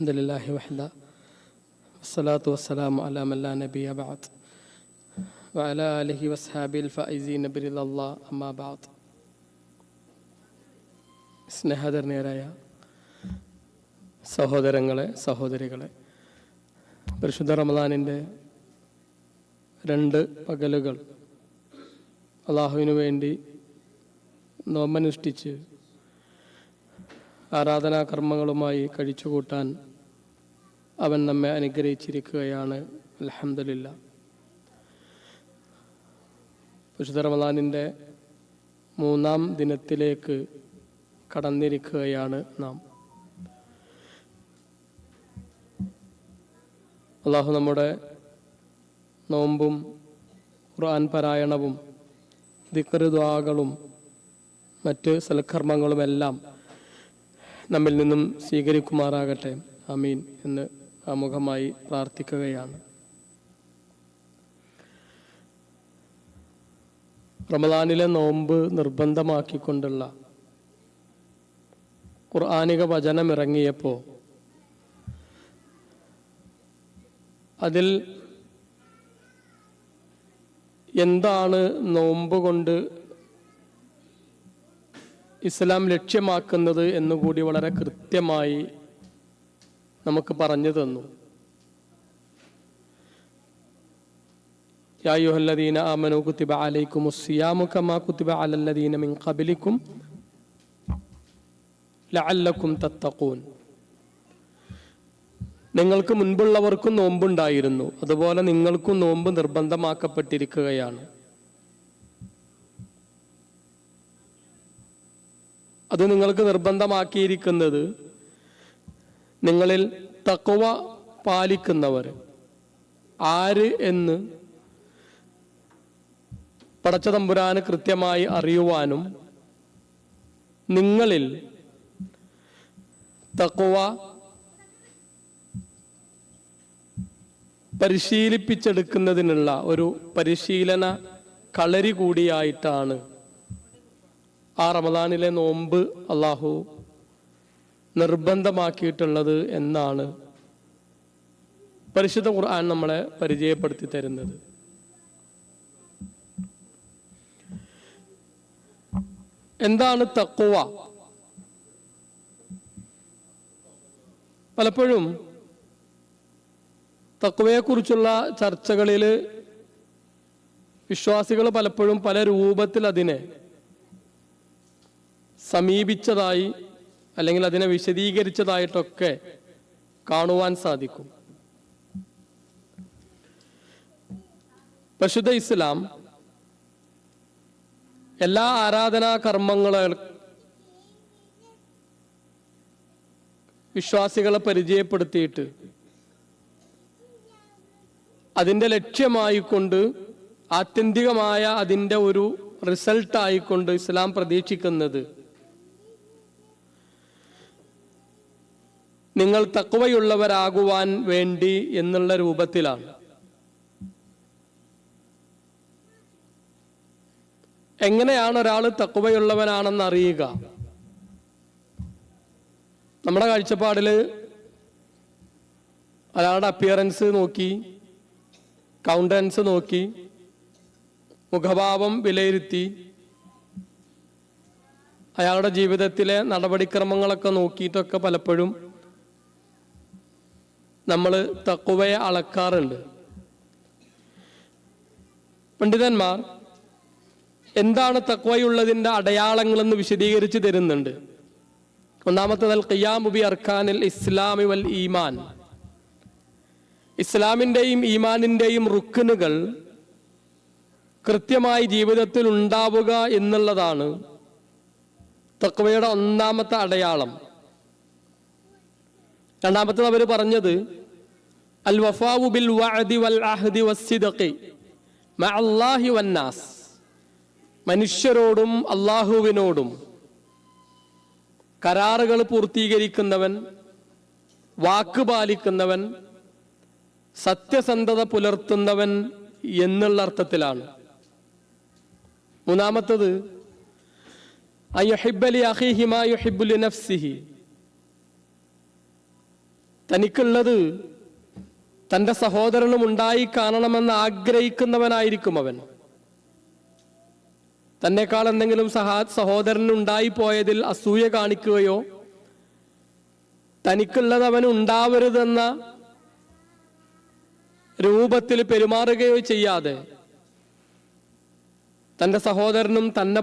الحمد لله وحده والصلاة والسلام على من لا نبي بعد وعلى آله وأصحابه الفائزين برضا الله أما بعد സ്നേഹധർണീയരായ സഹോദരങ്ങളെ സഹോദരികളെ പരിശുദ്ധ റമദാനിൻ്റെ രണ്ട് പകലുകൾ അള്ളാഹുവിനു വേണ്ടി നോമനുഷ്ഠിച്ച് ആരാധനാകർമ്മങ്ങളുമായി കഴിച്ചുകൂട്ടാൻ അവൻ നമ്മെ അനുഗ്രഹിച്ചിരിക്കുകയാണ്. അലഹമില്ല വിശുദ്ധ റമദാനിന്റെ മൂന്നാം ദിനത്തിലേക്ക് കടന്നിരിക്കുകയാണ് നാം. അള്ളാഹു നമ്മുടെ നോമ്പും ഖുർആൻ പാരായണവും ദിക്കറുദ്വാകളും മറ്റ് സൽക്കർമ്മങ്ങളുമെല്ലാം നമ്മിൽ നിന്നും സ്വീകരിക്കുമാറാകട്ടെ. അമീൻ എന്ന് ആമുഖമായി പ്രാർത്ഥിക്കുകയാണ്. റമദാനിലെ നോമ്പ് നിർബന്ധമാക്കിക്കൊണ്ടുള്ള ഖുർആാനിക വചനം ഇറങ്ങിയപ്പോൾ അതിൽ എന്താണ് നോമ്പ് കൊണ്ട് ഇസ്ലാം ലക്ഷ്യമാക്കുന്നത് എന്നുകൂടി വളരെ കൃത്യമായി നമുക്ക് പറഞ്ഞു തന്നു. യായുഹല്ലദീന ആമനു കുത്തിബ അലൈക്കും സിയാമുഖമാ കുത്തിബ അലല്ലദീന മിൻ കബിലിക്കും ലഅല്ലക്കും തത്തക്കൂൻ നിങ്ങൾക്ക് മുൻപുള്ളവർക്കും നോമ്പുണ്ടായിരുന്നു. അതുപോലെ നിങ്ങൾക്കും നോമ്പ് നിർബന്ധമാക്കപ്പെട്ടിരിക്കുകയാണ്. അത് നിങ്ങൾക്ക് നിർബന്ധമാക്കിയിരിക്കുന്നത് നിങ്ങളിൽ തക്കവ പാലിക്കുന്നവർ ആര് എന്ന് പടച്ച തമ്പുരാന് കൃത്യമായി അറിയുവാനും നിങ്ങളിൽ തക്കവ പരിശീലിപ്പിച്ചെടുക്കുന്നതിനുള്ള ഒരു പരിശീലന കളരി കൂടിയായിട്ടാണ് ആ റമദാനിലെ നോമ്പ് അള്ളാഹു നിർബന്ധമാക്കിയിട്ടുള്ളത് എന്നാണ് പരിശുദ്ധ ഖുർആൻ നമ്മളെ പരിചയപ്പെടുത്തി തരുന്നത്. എന്താണ് തക്കുവ പലപ്പോഴും തക്കുവയെക്കുറിച്ചുള്ള ചർച്ചകളിൽ വിശ്വാസികൾ പലപ്പോഴും പല രൂപത്തിൽ അതിനെ സമീപിച്ചതായി അല്ലെങ്കിൽ അതിനെ വിശദീകരിച്ചതായിട്ടൊക്കെ കാണുവാൻ സാധിക്കും. പരിശുദ്ധ ഇസ്ലാം എല്ലാ ആരാധനാ കർമ്മങ്ങളെ വിശ്വാസികളെ പരിചയപ്പെടുത്തിയിട്ട് അതിന്റെ ലക്ഷ്യമായിക്കൊണ്ട് ആത്യന്തികമായ അതിന്റെ ഒരു റിസൾട്ടായിക്കൊണ്ട് ഇസ്ലാം പ്രതീക്ഷിക്കുന്നത് നിങ്ങൾ തക്കവയുള്ളവരാകുവാൻ വേണ്ടി എന്നുള്ള രൂപത്തിലാണ്. എങ്ങനെയാണ് ഒരാൾ തക്കവയുള്ളവനാണെന്ന് അറിയുക നമ്മുടെ കാഴ്ചപ്പാടിൽ ഒരാളുടെ അപ്പിയറൻസ് നോക്കി കൗണ്ടൻസ് നോക്കി മുഖഭാവം വിലയിരുത്തി അയാളുടെ ജീവിതത്തിലെ നടപടിക്രമങ്ങളൊക്കെ നോക്കിയിട്ടൊക്കെ പലപ്പോഴും നമ്മൾ തക്കുവയെ അളക്കാറുണ്ട്. പണ്ഡിതന്മാർ എന്താണ് തക്വയുള്ളതിന്റെ അടയാളങ്ങളെന്ന് വിശദീകരിച്ച് തരുന്നുണ്ട്. ഒന്നാമത്തത് അൽ ഖിയാമുബി അർഖാനിൽ ഇസ്ലാമി വൽ ഈമാൻ. ഇസ്ലാമിന്റെയും ഈമാനിന്റെയും റുക്കിനുകൾ കൃത്യമായി ജീവിതത്തിൽ ഉണ്ടാവുക എന്നുള്ളതാണ് തക്വയുടെ ഒന്നാമത്തെ അടയാളം. രണ്ടാമത്തത് അവർ പറഞ്ഞത് ബിൽ വഅദി വൽ അഹ്ദി വസ്സിദഖി മഅല്ലാഹി വന്നാസ് മനുഷ്യരോടും അള്ളാഹുവിനോടും കരാറുകൾ പൂർത്തീകരിക്കുന്നവൻ വാക്ക് പാലിക്കുന്നവൻ സത്യസന്ധത പുലർത്തുന്നവൻ എന്നുള്ള അർത്ഥത്തിലാണ്. മൂന്നാമത്തത് അയ്യൊഹിബലി അഹിഹിമാ യുഹിബുലി നഫ്സിഹി. തനിക്കുള്ളത് തന്റെ സഹോദരനും ഉണ്ടായി കാണണമെന്ന് ആഗ്രഹിക്കുന്നവനായിരിക്കും അവൻ. തന്നെക്കാൾ എന്തെങ്കിലും സഹാ സഹോദരനുണ്ടായി പോയതിൽ അസൂയ കാണിക്കുകയോ തനിക്കുള്ളത് അവൻ ഉണ്ടാവരുതെന്ന രൂപത്തിൽ പെരുമാറുകയോ ചെയ്യാതെ തന്റെ സഹോദരനും തന്നെ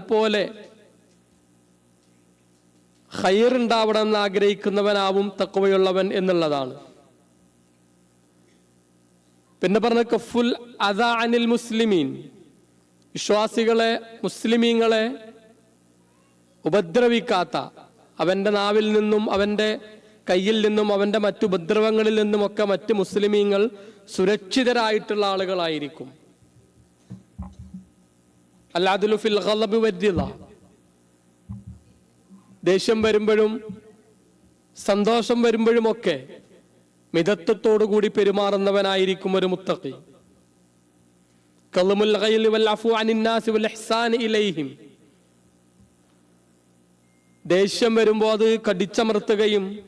ഹൈറുണ്ടാവണമെന്ന് ആഗ്രഹിക്കുന്നവനാവും തക്കവയുള്ളവൻ എന്നുള്ളതാണ്. പിന്നെ പറഞ്ഞ കഫുൽ അദ അനിൽ മുസ്ലിമീൻ. വിശ്വാസികളെ മുസ്ലിമീങ്ങളെ ഉപദ്രവിക്കാത്ത അവന്റെ നാവിൽ നിന്നും അവന്റെ കയ്യിൽ നിന്നും അവന്റെ മറ്റു ഉപദ്രവങ്ങളിൽ നിന്നുമൊക്കെ മറ്റ് മുസ്ലിമീങ്ങൾ സുരക്ഷിതരായിട്ടുള്ള ആളുകളായിരിക്കും. അല്ലാതുലു ഫിൽ ഖലബ് വര്യത ദേഷ്യം വരുമ്പോഴും സന്തോഷം വരുമ്പോഴുമൊക്കെ മിതത്വത്തോടു കൂടി പെരുമാറുന്നവനായിരിക്കും ഒരു മുത്തഖി. ഇഹ്സാൻ ഇലൈഹിം. ദേഷ്യം വരുമ്പോൾ അത് കടിച്ചമർത്തുകയും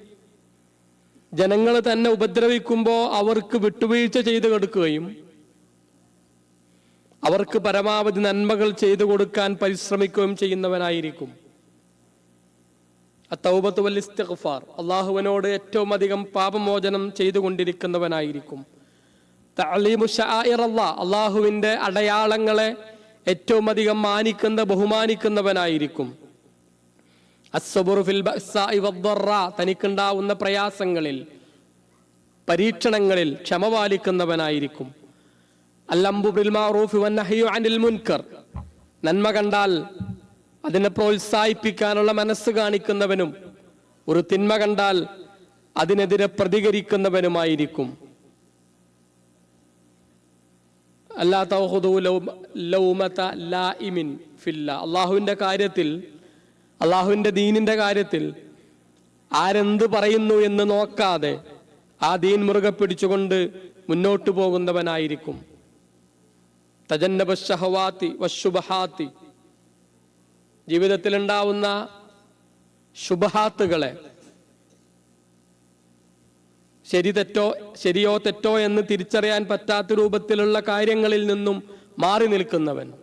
ജനങ്ങൾ തന്നെ ഉപദ്രവിക്കുമ്പോൾ അവർക്ക് വിട്ടുവീഴ്ച ചെയ്തു കൊടുക്കുകയും അവർക്ക് പരമാവധി നന്മകൾ ചെയ്തു കൊടുക്കാൻ പരിശ്രമിക്കുകയും ചെയ്യുന്നവനായിരിക്കും. അത്തൗബത്ത് വൽ ഇസ്തിഗ്ഫാർ. അള്ളാഹുവിനോട് ഏറ്റവും അധികം പാപമോചനം ചെയ്തുകൊണ്ടിരിക്കുന്നവനായിരിക്കും. അല്ലാഹ് അള്ളാഹുവിന്റെ അടയാളങ്ങളെ ഏറ്റവും അധികം മാനിക്കുന്ന ബഹുമാനിക്കുന്നവനായിരിക്കും. അസ്സബുറുഫിൽ തനിക്കുണ്ടാവുന്ന പ്രയാസങ്ങളിൽ പരീക്ഷണങ്ങളിൽ ക്ഷമ പാലിക്കുന്നവനായിരിക്കും. അല്ലംബു ബിൽ മഅറൂഫി വന്നഹ്യു അനിൽ മുൻകർ. നന്മ കണ്ടാൽ അതിനെ പ്രോത്സാഹിപ്പിക്കാനുള്ള മനസ്സ് കാണിക്കുന്നവനും ഒരു തിന്മ കണ്ടാൽ അതിനെതിരെ പ്രതികരിക്കുന്നവനുമായിരിക്കും. അള്ളാഹുവിന്റെ കാര്യത്തിൽ അള്ളാഹുവിന്റെ ദീനിന്റെ കാര്യത്തിൽ ആരെന്ത് പറയുന്നു എന്ന് നോക്കാതെ ആ ദീൻ മുറുകെ പിടിച്ചുകൊണ്ട് മുന്നോട്ടു പോകുന്നവനായിരിക്കും. തജന്നബ ഷഹവാത്തി വശുബഹാത്തി ജീവിതത്തിൽ ഉണ്ടാവുന്ന ശുഭഹാത്തുകളെ ശരി തെറ്റോ ശരിയോ തെറ്റോ എന്ന് തിരിച്ചറിയാൻ പറ്റാത്ത രൂപത്തിലുള്ള കാര്യങ്ങളിൽ നിന്നും മാറി നിൽക്കുന്നവൻ.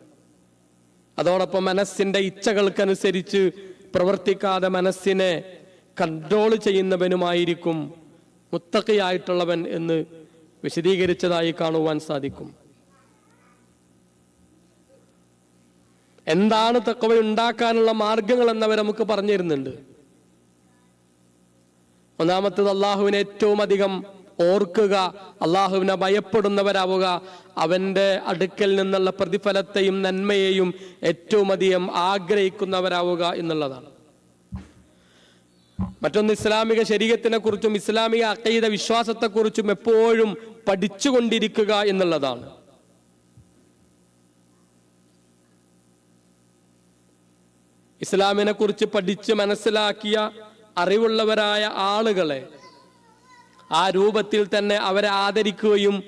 അതോടൊപ്പം മനസ്സിന്റെ ഇച്ഛകൾക്കനുസരിച്ച് പ്രവർത്തിക്കാതെ മനസ്സിനെ കൺട്രോൾ ചെയ്യുന്നവനുമായിരിക്കും മുത്തക്കയായിട്ടുള്ളവൻ എന്ന് വിശദീകരിച്ചതായി കാണുവാൻ സാധിക്കും. എന്താണ് തക്കവ ഉണ്ടാക്കാനുള്ള മാർഗങ്ങൾ എന്നവർ നമുക്ക് പറഞ്ഞു തരുന്നുണ്ട് ഒന്നാമത്തത് അള്ളാഹുവിനെ ഏറ്റവും അധികം ഓർക്കുക അള്ളാഹുവിനെ ഭയപ്പെടുന്നവരാവുക അവന്റെ അടുക്കൽ നിന്നുള്ള പ്രതിഫലത്തെയും നന്മയെയും ഏറ്റവും അധികം ആഗ്രഹിക്കുന്നവരാവുക എന്നുള്ളതാണ്. മറ്റൊന്ന് ഇസ്ലാമിക ശരീരത്തിനെ കുറിച്ചും ഇസ്ലാമിക അക്കൈത വിശ്വാസത്തെക്കുറിച്ചും എപ്പോഴും പഠിച്ചുകൊണ്ടിരിക്കുക എന്നുള്ളതാണ്. ഇസ്ലാമിനെ കുറിച്ച് പഠിച്ച് മനസ്സിലാക്കിയ അറിവുള്ളവരായ ആളുകളെ ആ രൂപത്തിൽ തന്നെ അവരെ ആദരിക്കുകയും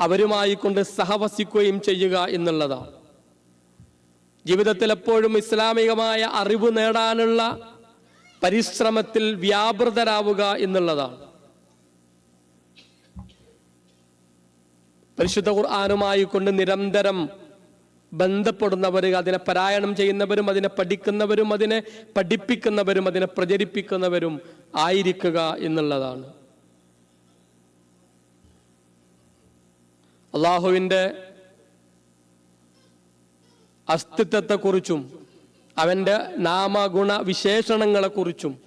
അവരുമായി കൊണ്ട് സഹവസിക്കുകയും ചെയ്യുക എന്നുള്ളതാണ്. ജീവിതത്തിൽ എപ്പോഴും ഇസ്ലാമികമായ അറിവ് നേടാനുള്ള പരിശ്രമത്തിൽ വ്യാപൃതരാവുക എന്നുള്ളതാണ്. പരിശുദ്ധ ഖുർആാനുമായി കൊണ്ട് നിരന്തരം ബന്ധപ്പെടുന്നവർ അതിനെ പാരായണം ചെയ്യുന്നവരും അതിനെ പഠിക്കുന്നവരും അതിനെ പഠിപ്പിക്കുന്നവരും അതിനെ പ്രചരിപ്പിക്കുന്നവരും ആയിരിക്കുക എന്നുള്ളതാണ്. അള്ളാഹുവിന്റെ അസ്തിത്വത്തെക്കുറിച്ചും അവന്റെ നാമഗുണ വിശേഷണങ്ങളെക്കുറിച്ചും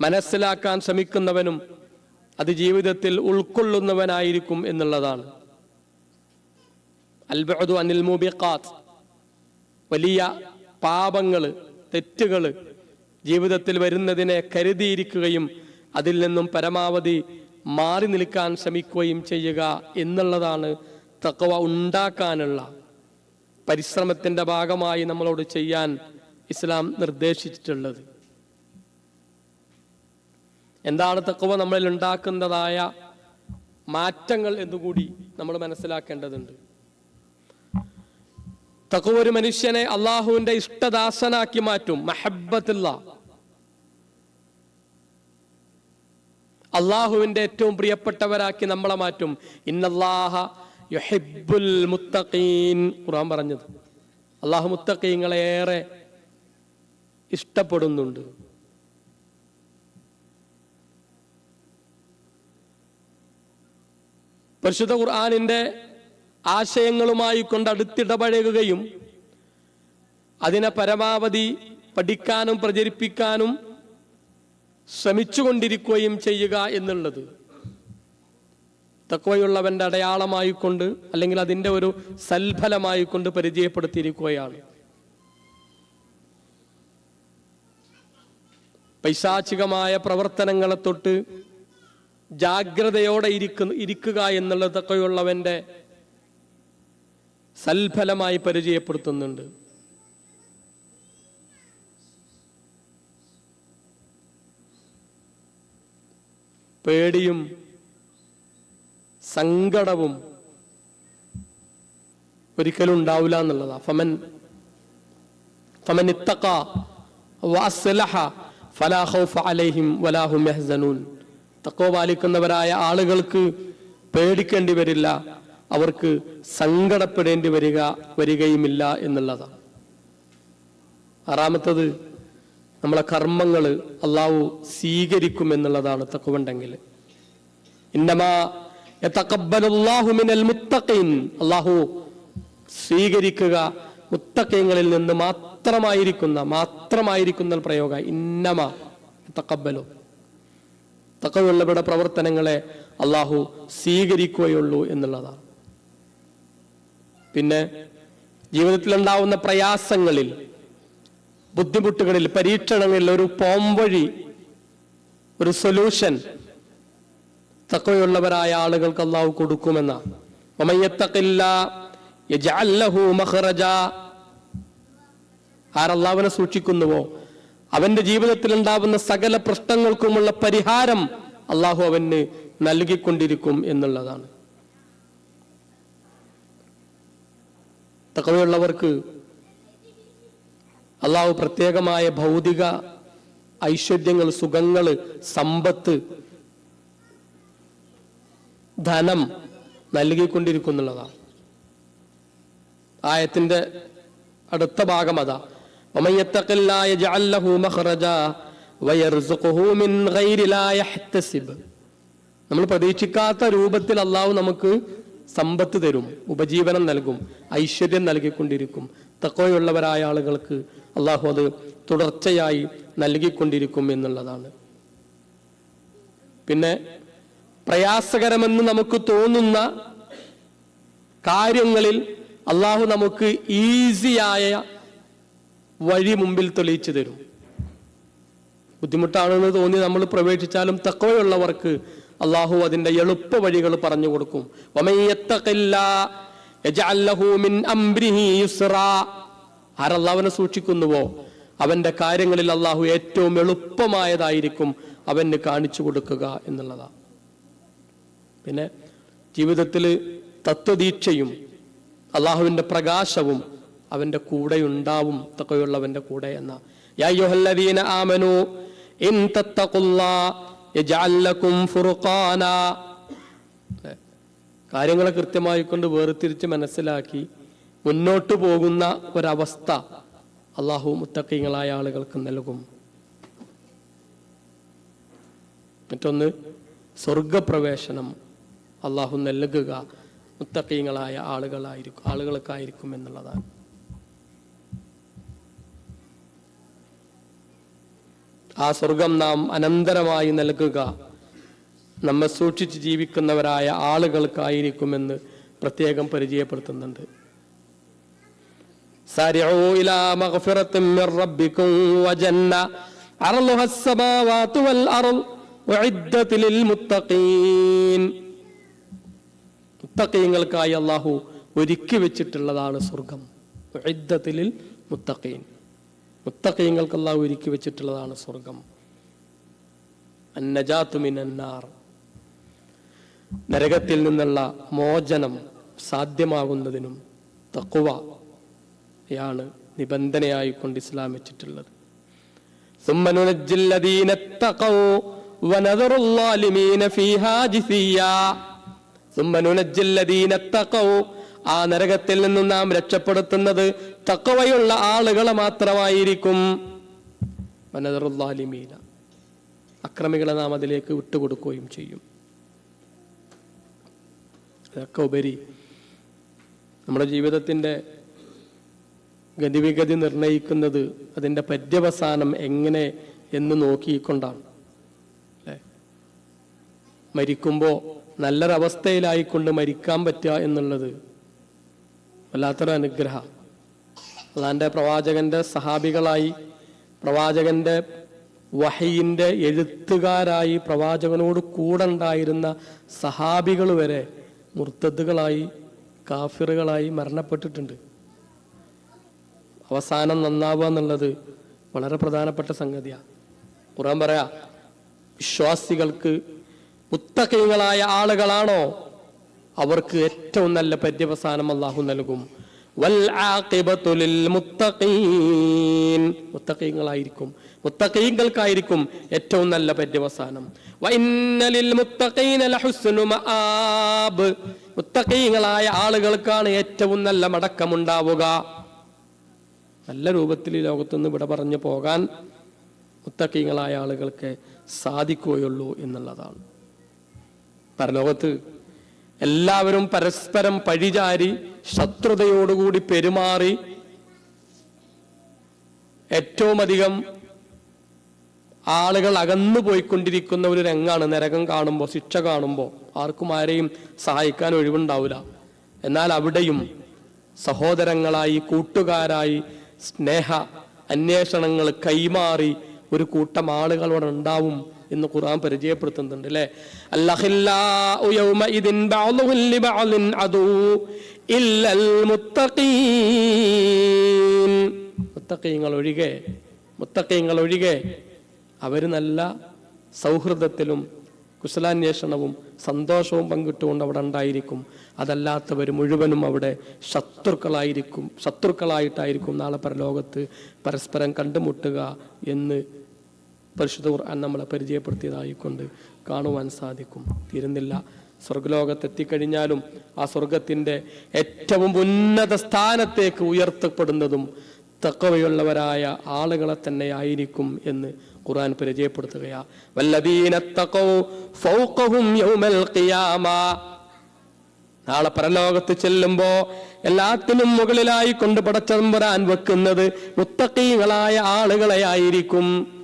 മനസ്സിലാക്കാൻ ശ്രമിക്കുന്നവനും അത് ജീവിതത്തിൽ ഉൾക്കൊള്ളുന്നവനായിരിക്കും എന്നുള്ളതാണ്. അൽബഅദു അനിൽ മുബിഖാത്ത്. വലിയ പാപങ്ങൾ തെറ്റുകൾ ജീവിതത്തിൽ വരുന്നതിനെ കരുതിയിരിക്കുകയും അതിൽ നിന്നും പരമാവധി മാറി നിൽക്കാൻ ശ്രമിക്കുകയും ചെയ്യുക എന്നുള്ളതാണ് തക്കവ ഉണ്ടാക്കാനുള്ള പരിശ്രമത്തിന്റെ ഭാഗമായി നമ്മളോട് ചെയ്യാൻ ഇസ്ലാം നിർദ്ദേശിച്ചിട്ടുള്ളത്. എന്താണ് തക്കവ നമ്മളിൽ ഉണ്ടാക്കുന്നതായ മാറ്റങ്ങൾ എന്നുകൂടി നമ്മൾ മനസ്സിലാക്കേണ്ടതുണ്ട്. തക്കവ ഒരു മനുഷ്യനെ അള്ളാഹുവിന്റെ ഇഷ്ടദാസനാക്കി മാറ്റും. മഹബത്തില്ല അള്ളാഹുവിന്റെ ഏറ്റവും പ്രിയപ്പെട്ടവരാക്കി നമ്മളെ മാറ്റും. ഇന്നല്ലാഹ യുഹിബുൽ മുത്തഖീൻ. ഖുർആൻ പറഞ്ഞത്. അള്ളാഹു മുത്തഖീങ്ങളെ ഏറെ ഇഷ്ടപ്പെടുന്നുണ്ട്. പരിശുദ്ധ ഖുർആാനിന്റെ ആശയങ്ങളുമായി കൊണ്ട് അടുത്തിടപഴകുകയും അതിനെ പരമാവധി പഠിക്കാനും പ്രചരിപ്പിക്കാനും ശ്രമിച്ചുകൊണ്ടിരിക്കുകയും ചെയ്യുക എന്നുള്ളത്. തക്വയുള്ളവന്റെ അടയാളമായിക്കൊണ്ട് അല്ലെങ്കിൽ അതിന്റെ ഒരു സൽഫലമായിക്കൊണ്ട് പരിചയപ്പെടുത്തിയിരിക്കുകയാണ്. പൈശാചികമായ പ്രവർത്തനങ്ങളെ തൊട്ട് ജാഗ്രതയോടെ ഇരിക്കുന്നു ഇരിക്കുക എന്നുള്ളത് തക്കയുള്ളവന്റെ സൽഫലമായി പരിചയപ്പെടുത്തുന്നുണ്ട്. പേടിയും സങ്കടവും ഒരിക്കലും ഉണ്ടാവില്ല എന്നുള്ളതാ. ഫമൻ ഫമൻ ഖൗഫ അലൈഹിം വലാ ഹും യഹ്സനൂൻ. തഖ്വ പാലിക്കുന്നവരായ ആളുകൾക്ക് പേടിക്കേണ്ടി വരില്ല. അവർക്ക് സങ്കടപ്പെടേണ്ടി വരിക വരികയുമില്ല എന്നുള്ളതാണ്. ആറാമത്തത് നമ്മളെ കർമ്മങ്ങൾ അള്ളാഹു സ്വീകരിക്കും എന്നുള്ളതാണ് തക്കുവുണ്ടെങ്കിൽ. അള്ളാഹു സ്വീകരിക്കുക മുത്തക്കയങ്ങളിൽ നിന്ന് മാത്രമായിരിക്കുന്ന മാത്രമായിരിക്കുന്ന പ്രയോഗ ഇന്നമ തക്കബലോ തക്കവുള്ളവരുടെ പ്രവർത്തനങ്ങളെ അള്ളാഹു സ്വീകരിക്കുകയുള്ളൂ എന്നുള്ളതാണ്. പിന്നെ ജീവിതത്തിലുണ്ടാവുന്ന പ്രയാസങ്ങളിൽ ബുദ്ധിമുട്ടുകളിൽ പരീക്ഷണങ്ങളിൽ ഒരു പോംവഴി ഒരു സൊല്യൂഷൻ തക്കവയുള്ളവരായ ആളുകൾക്ക് അള്ളാഹു കൊടുക്കുമെന്ന. ആരല്ലാവിനെ സൂക്ഷിക്കുന്നുവോ? അവന്റെ ജീവിതത്തിൽ ഉണ്ടാവുന്ന സകല പ്രശ്നങ്ങൾക്കുമുള്ള പരിഹാരം അള്ളാഹു അവന് നൽകിക്കൊണ്ടിരിക്കും എന്നുള്ളതാണ്. തക്കവയുള്ളവർക്ക് അള്ളാഹു പ്രത്യേകമായ ഭൗതിക ഐശ്വര്യങ്ങൾ സുഖങ്ങൾ സമ്പത്ത് ധനം നൽകിക്കൊണ്ടിരിക്കുന്നുള്ളതാണ്. ആയത്തിന്റെ അടുത്ത ഭാഗം അതാ. നമ്മൾ പ്രതീക്ഷിക്കാത്ത രൂപത്തിൽ അള്ളാഹു നമുക്ക് സമ്പത്ത് തരും ഉപജീവനം നൽകും ഐശ്വര്യം നൽകിക്കൊണ്ടിരിക്കും. തക്കോയുള്ളവരായ ആളുകൾക്ക് അള്ളാഹു അത് തുടർച്ചയായി നൽകിക്കൊണ്ടിരിക്കും എന്നുള്ളതാണ്. പിന്നെ പ്രയാസകരമെന്ന് നമുക്ക് തോന്നുന്ന കാര്യങ്ങളിൽ അള്ളാഹു നമുക്ക് ഈസിയായ വഴി മുമ്പിൽ തെളിയിച്ചു തരും. ബുദ്ധിമുട്ടാണെന്ന് തോന്നി നമ്മൾ പ്രവേശിച്ചാലും തക്കവയുള്ളവർക്ക് അള്ളാഹു അതിന്റെ എളുപ്പ വഴികൾ പറഞ്ഞു കൊടുക്കും. ആരല്ലാവനെ സൂക്ഷിക്കുന്നുവോ? അവന്റെ കാര്യങ്ങളിൽ അള്ളാഹു ഏറ്റവും എളുപ്പമായതായിരിക്കും അവന് കാണിച്ചു കൊടുക്കുക എന്നുള്ളതാ. പിന്നെ ജീവിതത്തിൽ തത്വദീക്ഷയും അള്ളാഹുവിന്റെ പ്രകാശവും അവന്റെ കൂടെ ഉണ്ടാവും തക്കയുള്ളവന്റെ കൂടെ എന്ന. യായുഹല്ലദീന ആമനു ഇൻ ഫുർഖാന കാര്യങ്ങളെ കൃത്യമായി കൊണ്ട് വേർതിരിച്ച് മനസ്സിലാക്കി മുന്നോട്ട് പോകുന്ന ഒരവസ്ഥ അള്ളാഹു മുത്തക്കീങ്ങളായ ആളുകൾക്ക് നൽകും. മറ്റൊന്ന് സ്വർഗപ്രവേശനം അള്ളാഹു നൽകുക മുത്തക്കീങ്ങളായ ആളുകളായിരിക്കും ആളുകൾക്കായിരിക്കും എന്നുള്ളതാണ്. ആ സ്വർഗം നാം അനന്തരമായി നൽകുക നമ്മെ സൂക്ഷിച്ച് ജീവിക്കുന്നവരായ ആളുകൾക്കായിരിക്കുമെന്ന് പ്രത്യേകം പരിചയപ്പെടുത്തുന്നുണ്ട് سارعوا إلى مغفرة من ربكم وجنة عرضها السماوات والأرض وعدت للمتقين മുത്തക്കീങ്ങൾക്കായി അള്ളാഹു ഒരുക്കി വെച്ചിട്ടുള്ളതാണ് സ്വർഗം ഇദ്ദത്തിലിൽ മുത്തക്കീൻ മുത്തക്കീങ്ങൾക്ക് അള്ളാഹു ഒരുക്കി വെച്ചിട്ടുള്ളതാണ് സ്വർഗം അന്നജാത്തുമിനാർ നരകത്തിൽ നിന്നുള്ള മോചനം സാധ്യമാകുന്നതിനും തക്കുവ യാണ് നിബന്ധനയായി കൊണ്ട് ഇസ്ലാം വെച്ചിട്ടുള്ളത് ثم ننجي الذين اتقوا ആ നരകത്തിൽ നിന്നും നാം രക്ഷപ്പെടുത്തുന്നത് തക്കവയുള്ള ആളുകളെ മാത്രമായിരിക്കും. അക്രമികളെ നാം അതിലേക്ക് വിട്ടുകൊടുക്കുകയും ചെയ്യും. അതൊക്കെ ഉപരി നമ്മുടെ ജീവിതത്തിന്റെ ഗതിവിഗതി നിർണയിക്കുന്നത് അതിന്റെ പര്യവസാനം എങ്ങനെ എന്ന് നോക്കിക്കൊണ്ടാണ്. അല്ലേ? മരിക്കുമ്പോൾ നല്ലൊരവസ്ഥയിലായിക്കൊണ്ട് മരിക്കാൻ പറ്റുക എന്നുള്ളത് വല്ലാത്തൊരു അനുഗ്രഹ. അതാന്റെ പ്രവാചകന്റെ സഹാബികളായി പ്രവാചകന്റെ വഹയിന്റെ എഴുത്തുകാരായി പ്രവാചകനോട് കൂടെ ഉണ്ടായിരുന്ന സഹാബികൾ വരെ മുർത്തദ്ദുകളായി കാഫിറുകളായി മരണപ്പെട്ടിട്ടുണ്ട്. അവസാനം നന്നാവുക എന്നുള്ളത് വളരെ പ്രധാനപ്പെട്ട സംഗതിയാണ് ഖുറാൻ പറയാ വിശ്വാസികൾക്ക് മുത്തക്കൈകളായ ആളുകളാണോ അവർക്ക് ഏറ്റവും നല്ല പര്യവസാനം അള്ളാഹു നൽകും. മുത്തഖീങ്ങളായിരിക്കും. മുത്തഖീങ്ങൾക്കായിരിക്കും ഏറ്റവും നല്ല പര്യവസാനം. മുത്തഖീങ്ങളായ ആളുകൾക്കാണ് ഏറ്റവും നല്ല മടക്കമുണ്ടാവുക. നല്ല രൂപത്തിൽ ലോകത്തുനിന്ന് ഇവിടെ പറഞ്ഞു പോകാൻ മുത്തക്കീങ്ങളായ ആളുകൾക്ക് സാധിക്കുകയുള്ളൂ എന്നുള്ളതാണ്. പരലോകത്ത് എല്ലാവരും പരസ്പരം പഴിചാരി ശത്രുതയോടുകൂടി പെരുമാറി ഏറ്റവും അധികം ആളുകൾ അകന്നു പോയിക്കൊണ്ടിരിക്കുന്ന ഒരു രംഗാണ്. നരകം കാണുമ്പോൾ ശിക്ഷ കാണുമ്പോൾ ആർക്കും ആരെയും സഹായിക്കാൻ ഒഴിവുണ്ടാവില്ല. എന്നാൽ അവിടെയും സഹോദരങ്ങളായി കൂട്ടുകാരായി സ്നേഹ അന്വേഷണങ്ങൾ കൈമാറി ഒരു കൂട്ടം ആളുകൾ ഉണ്ടാവും എന്ന് ഖുർആൻ പരിചയപ്പെടുത്തുന്നുണ്ട് അല്ലേ? മുത്തഖീങ്ങൾ ഒഴികെ മുത്തഖീങ്ങൾ ഒഴികെ അവർ നല്ല സൗഹൃദത്തിലും കുശലാന്വേഷണവും സന്തോഷവും പങ്കിട്ടുകൊണ്ട് അവിടെ ഉണ്ടായിരിക്കും. അതല്ലാത്തവർ മുഴുവനും അവിടെ ശത്രുക്കളായിരിക്കും ശത്രുക്കളായിട്ടായിരിക്കും നാളെ പരലോകത്ത് പരസ്പരം കണ്ടുമുട്ടുക എന്ന് പരിശുദ്ധ ഖുർആൻ നമ്മളെ പരിചയപ്പെടുത്തിയതായിക്കൊണ്ട് കാണുവാൻ സാധിക്കും. തീരുന്നില്ല. സ്വർഗലോകത്തെത്തിക്കഴിഞ്ഞാലും ആ സ്വർഗത്തിന്റെ ഏറ്റവും ഉന്നത സ്ഥാനത്തേക്ക് ഉയർത്തപ്പെടുന്നതും തക്കവയുള്ളവരായ ആളുകളെ തന്നെ ആയിരിക്കും എന്ന് ഖുർആൻ പരിചയപ്പെടുത്തുകയാ. വല്ലദീന തഖൗ ഫൗഖഹും യൗമൽ ഖിയാമ. നാളെ പരലോകത്ത് ചെല്ലുമ്പോ എല്ലാത്തിനും മുകളിലായി കൊണ്ട് പടച്ചതമ്പുരാൻ വെക്കുന്നത് മുത്തക്കീകളായ ആളുകളെ ആയിരിക്കും.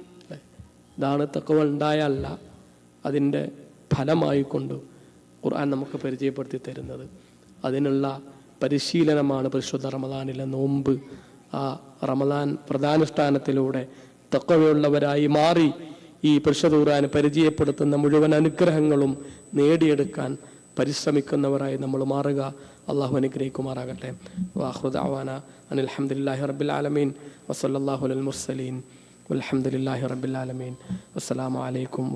ഇതാണ് തക്കവ ഉണ്ടായല്ല അതിന്റെ ഫലമായിക്കൊണ്ട് ഖുർആൻ നമുക്ക് പരിചയപ്പെടുത്തി തരുന്നത്. അതിനുള്ള പരിശീലനമാണ് പരിശുദ്ധ റമദാനിലെ നോമ്പ്. ആ റമദാൻ പ്രധാനുഷ്ഠാനത്തിലൂടെ തക്കവയുള്ളവരായി മാറി ഈ പരിശുദ്ധ ഖുർആൻ പരിചയപ്പെടുത്തുന്ന മുഴുവൻ അനുഗ്രഹങ്ങളും നേടിയെടുക്കാൻ പരിശ്രമിക്കുന്നവരായി നമ്മൾ മാറുക. അള്ളാഹു അനുഗ്രഹിക്കുമാറാകട്ടെ. വാഹുദ് അവാന അനിൽഹമ്മദില്ലാഹി റബ്ബിൽ ആലമീൻ. വസല്ലാഹു അലൽ മുർസലീൻ. അലഹമുല്ലാഹി റബ്ബിൽ ആലമീൻ വലൈക്കും അലൈക്കും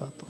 വാത്തു